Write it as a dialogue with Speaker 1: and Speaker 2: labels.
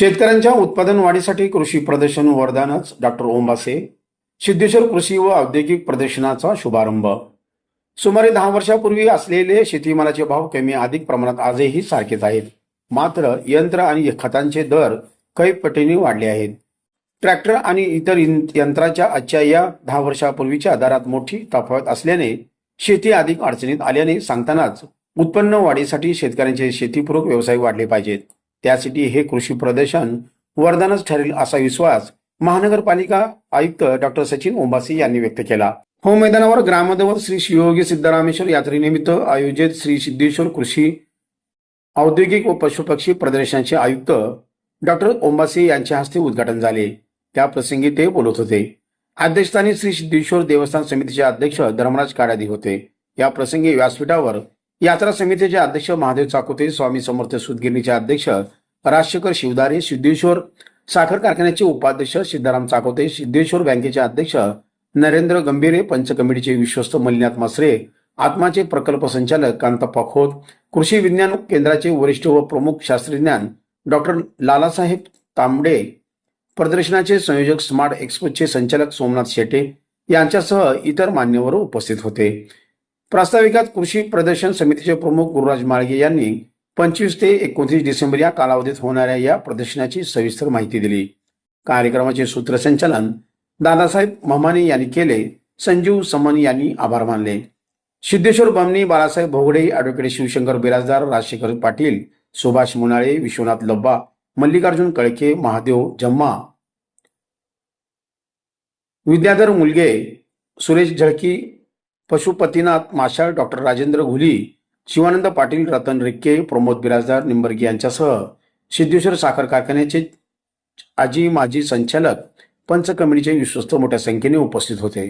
Speaker 1: शेतकऱ्यांच्या उत्पादन वाढीसाठी कृषी प्रदर्शन वरदानच डॉक्टर ओंबासे सिद्धेश्वर कृषी व औद्योगिक प्रदर्शनाचा शुभारंभ. सुमारे दहा वर्षापूर्वी असलेले शेतीमालाचे भाव कमी अधिक प्रमाणात आजही सारखेच आहेत. मात्र यंत्र आणि खतांचे दर काही पटीने वाढले आहेत. ट्रॅक्टर आणि इतर यंत्राच्या आजच्या या दहा वर्षापूर्वीच्या दरात मोठी तफावत असल्याने शेती अधिक अडचणीत आल्याने सांगतानाच उत्पन्न वाढीसाठी शेतकऱ्यांचे शेतीपूरक व्यवसाय वाढले पाहिजेत. त्यासाठी हे कृषी प्रदर्शन वरदानच ठरेल असा विश्वास महानगरपालिका आयुक्त डॉक्टर सचिन ओंबासी यांनी व्यक्त केला. हो मैदानावर ग्रामदेवत श्री शिवयोगी सिद्धरामेश्वर यात्रेनिमित्त आयोजित श्री सिद्धेश्वर कृषी औद्योगिक व पशुपक्षी प्रदर्शनाचे आयुक्त डॉक्टर ओंबासी यांच्या हस्ते उद्घाटन झाले. त्याप्रसंगी ते बोलत होते. अध्यक्षस्थानी श्री सिद्धेश्वर देवस्थान समितीचे अध्यक्ष धर्मराज काडादी होते. या प्रसंगी व्यासपीठावर यात्रा समितीचे अध्यक्ष महादेव चाकोते स्वामी समर्थ सुदगिरणीचे अध्यक्ष राजशेखर शिवदारे सिद्धेश्वर साखर कारखान्याचे उपाध्यक्ष सिद्धाराम चाकोते सिद्धेश्वर बँकेचे अध्यक्ष नरेंद्र गंभीरे पंच कमिटीचे विश्वस्त मल्लीनाथ मासरे आत्माचे प्रकल्प संचालक कांतप्पा खोत कृषी विज्ञान केंद्राचे वरिष्ठ व प्रमुख शास्त्रज्ञान डॉक्टर लालासाहेब तांबडे प्रदर्शनाचे संयोजक स्मार्ट एक्सपोचे संचालक सोमनाथ शेटे यांच्यासह इतर मान्यवर उपस्थित होते. प्रास्ताविकात कृषी प्रदर्शन समितीचे प्रमुख गुरुराज माळगे यांनी पंचवीस ते एकोणतीस डिसेंबर या कालावधीत होणाऱ्या या प्रदर्शनाची सविस्तर माहिती दिली. कार्यक्रमाचे सूत्रसंचालन दादासाहेब महमाने यांनी केले संजीव समन यांनी आभार मानले. सिद्धेश्वर बमनी बाळासाहेब भोगडे ॲडव्होकेट शिवशंकर बिराजदार राजशेखर पाटील सुभाष मुनाळे विश्वनाथ लब्बा मल्लिकार्जुन कळके महादेव जम्मा विद्याधर मुलगे सुरेश झळकी पशुपतीनाथ माशाळ डॉक्टर राजेंद्र घुली शिवानंद पाटील रतन रिक्के प्रमोद बिराजदार निंबर्गी यांच्यासह सिद्धेश्वर साखर कारखान्याचे आजी माजी संचालक पंच कमिटीचे विश्वस्त मोठ्या संख्येने उपस्थित होते.